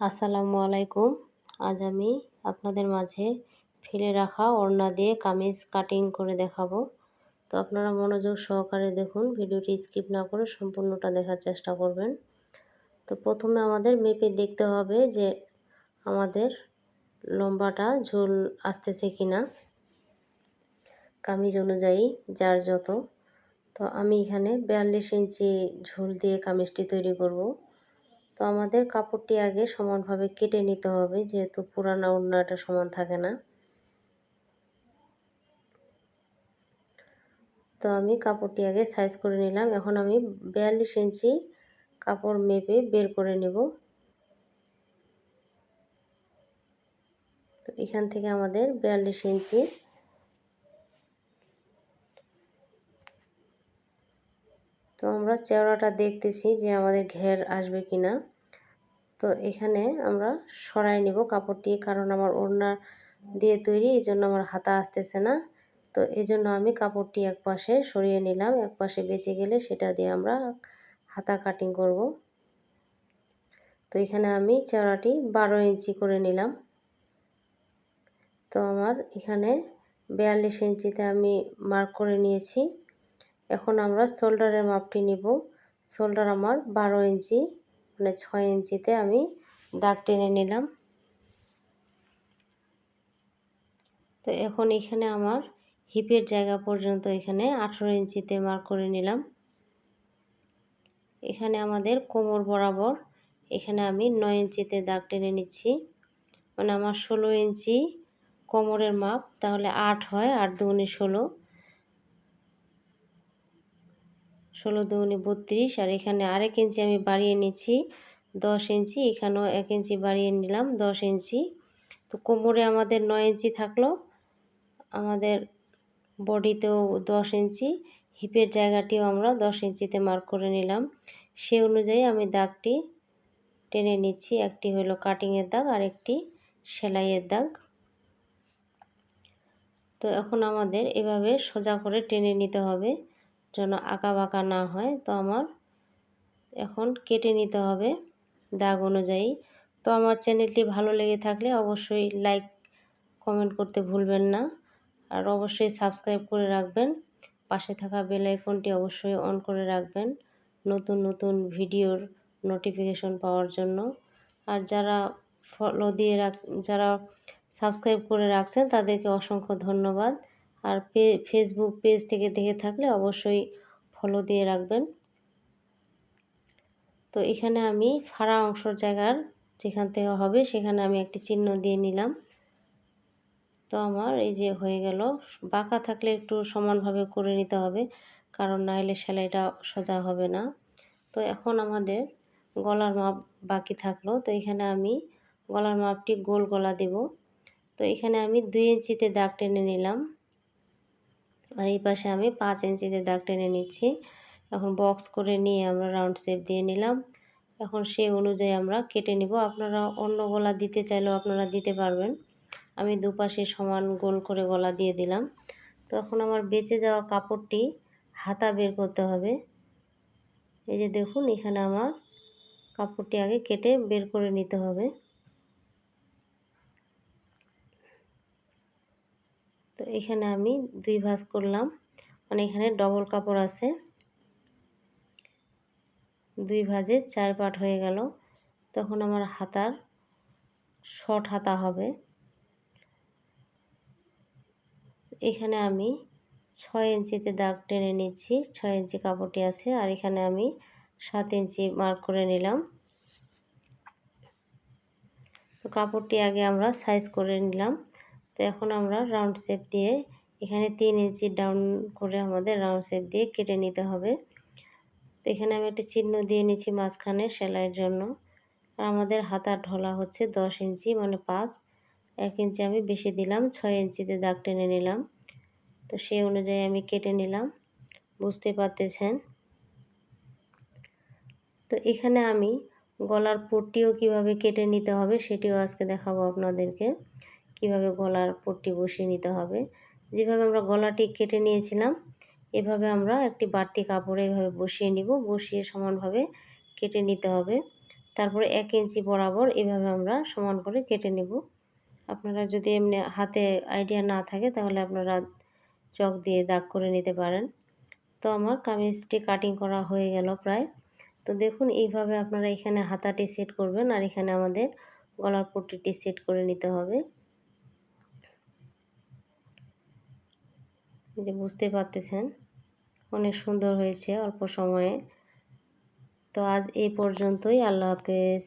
আসসালামু আলাইকুম। আজ আমি আপনাদের মাঝে ফেলে রাখা ওড়না দিয়ে কামিজ কাটিং করে দেখাবো। তো আপনারা মনোযোগ সহকারে দেখুন, ভিডিওটি স্কিপ না করে সম্পূর্ণটা দেখার চেষ্টা করবেন। তো প্রথমে আমাদের মেপে দেখতে হবে যে আমাদের লম্বাটা ঝোল আসতেছে কিনা। কামিজ অনুযায়ী যার যত। তো আমি এখানে বিয়াল্লিশ ইঞ্চি ঝোল দিয়ে কামিজটি তৈরি করব। তো আমাদের কাপড়টি আগে সমানভাবে কেটে নিতে হবে, যেহেতু পুরানা ওড়নাটা সমান থাকে না। তো আমি কাপড়টি আগে সাইজ করে নিলাম। এখন আমি বিয়াল্লিশ ইঞ্চি কাপড় মেপে বের করে নেব। তো এখান থেকে আমাদের বিয়াল্লিশ ইঞ্চি তো আমরা চেওড়াটা দেখতেছি যে আমাদের ঘের আসবে কি না তো এখানে আমরা সরাই নিব কাপড়টি, কারণ আমার ওড়না দিয়ে তৈরি এই জন্য আমার হাতা আসতেছে না। তো এই জন্য আমি কাপড়টি এক পাশে সরিয়ে নিলাম, এক পাশে বেঁচে গেলে সেটা দিয়ে আমরা হাতা কাটিং করব। তো এখানে আমি চেওড়াটি বারো ইঞ্চি করে নিলাম। তো আমার এখানে বিয়াল্লিশ ইঞ্চিতে আমি মার্ক করে নিয়েছি। এখন আমরা শোল্ডারের মাপটি নিব। শোল্ডার আমার বারো ইঞ্চি মানে ছয় ইঞ্চিতে আমি দাগ টেনে নিলাম। তো এখন এখানে আমার হিপের জায়গা পর্যন্ত এখানে আঠেরো ইঞ্চিতে মার্ক করে নিলাম। এখানে আমাদের কোমর বরাবর এখানে আমি নয় ইঞ্চিতে দাগ টেনে নিচ্ছি। মানে আমার ষোলো ইঞ্চি কোমরের মাপ, তাহলে আট হয়, আট দুগুনি ষোলো। ষোলো দুগুনি বত্রিশ, আর এখানে আরেক ইঞ্চি আমি বাড়িয়ে নিচ্ছি, দশ ইঞ্চি, এখানেও এক ইঞ্চি বাড়িয়ে নিলাম, দশ ইঞ্চি। তো কোমরে আমাদের নয় ইঞ্চি থাকল, আমাদের বডিতেও দশ ইঞ্চি, হিপের জায়গাটিও আমরা দশ ইঞ্চিতে মার্ক করে নিলাম। সে অনুযায়ী আমি দাগটি টেনে নিচ্ছি, একটি হলো কাটিংয়ের দাগ, আর একটি সেলাইয়ের দাগ। তো এখন আমাদের এভাবে সোজা করে টেনে নিতে হবে। যেন আঁকা বাঁকা না হয়, তো আমার এখন কেটে নিতে হবে দাগ অনুযায়ী। তো আমার চ্যানেলটি ভালো লেগে থাকলে অবশ্যই লাইক কমেন্ট করতে ভুলবেন না। আর অবশ্যই সাবস্ক্রাইব করে রাখবেন। পাশে থাকা বেল আইকনটি অবশ্যই অন করে রাখবেন নতুন নতুন ভিডিওর নোটিফিকেশন পাওয়ার জন্য। আর যারা ফলো দিয়ে রাখ, যারা সাবস্ক্রাইব করে রাখছেন তাদেরকে অসংখ্য ধন্যবাদ। আর পে ফেসবুক পেজ থেকে দেখে থাকলে অবশ্যই ফলো দিয়ে রাখবেন। তো এখানে আমি ফাড়া অংশর জায়গার যেখান থেকে হবে সেখানে আমি একটি চিহ্ন দিয়ে নিলাম। তো আমার এই যে হয়ে গেল। বাঁকা থাকলে একটু সমানভাবে করে নিতে হবে, কারণ নাহলে সেলাইটা সোজা হবে না। তো এখন আমাদের গলার মাপ বাকি থাকল। তো এখানে আমি গলার মাপটি গোল গলা দেব। তো এখানে আমি দুই ইঞ্চিতে দাগ টেনে নিলাম। আর এই পাশে আমি পাঁচ ইঞ্চিতে দাগ টেনে নিচ্ছি। এখন বক্স করে নিয়ে আমরা রাউন্ড শেপ দিয়ে নিলাম। এখন সে অনুযায়ী আমরা কেটে নিব। আপনারা অন্য গলা দিতে চাইলেও আপনারা দিতে পারবেন। আমি দুপাশে সমান গোল করে গলা দিয়ে দিলাম। তখন আমার বেঁচে যাওয়া কাপড়টি হাতা বের করতে হবে। এই যে দেখুন, এখানে আমার কাপড়টি আগে কেটে বের করে নিতে হবে। এখানে আমি দুই ভাঁজ করলাম। মানে এখানে ডবল কাপড় আছে। দুই ভাজে চার পাট হয়ে গেল। তখন আমার হাতার শর্ট হাতা হবে। এখানে আমি ছয় ইঞ্চিতে দাগ টেনে নিচ্ছি। ছয় ইঞ্চি কাপড়টি আছে আর এখানে আমি সাত ইঞ্চি মার্ক করে নিলাম। তো কাপড়টি আগে আমরা সাইজ করে নিলাম। তো এখন আমরা রাউন্ড শেপ দিয়ে এখানে তিন ইঞ্চি ডাউন করে আমাদের রাউন্ড শেপ দিয়ে কেটে নিতে হবে। তো এখানে আমি একটা চিহ্ন দিয়ে নিচ্ছি মাঝখানে সেলাইয়ের জন্য। আর আমাদের হাতার ঢলা হচ্ছে দশ ইঞ্চি মানে পাঁচ। এক ইঞ্চি আমি বেশি দিলাম, ছয় ইঞ্চিতে দাগ টেনে নিলাম। তো সেই অনুযায়ী আমি কেটে নিলাম। বুঝতে পারতেছেন? তো এখানে আমি গলার পট্টিও কীভাবে কেটে নিতে হবে সেটিও আজকে দেখাবো আপনাদেরকে। কীভাবে গলার পট্টি বসিয়ে নিতে হবে? যেভাবে আমরা গলাটি কেটে নিয়েছিলাম, এভাবে আমরা একটি বাড়তি কাপড়ে এভাবে বসিয়ে নিব। বসিয়ে সমানভাবে কেটে নিতে হবে। তারপরে এক ইঞ্চি বরাবর এভাবে আমরা সমান করে কেটে নেব। আপনারা যদি এমনি হাতে আইডিয়া না থাকে, তাহলে আপনারা চক দিয়ে দাগ করে নিতে পারেন। তো আমার কামিজটি কাটিং করা হয়ে গেল প্রায়। তো দেখুন, এইভাবে আপনারা এখানে হাতাটি সেট করবেন আর এখানে আমাদের গলার পট্টিটি সেট করে নিতে হবে। যে বুঝতে পারতেছেন অনেক সুন্দর হয়েছে অল্প সময়ে। তো আজ এই পর্যন্তই আল্লাহ হাফেজ।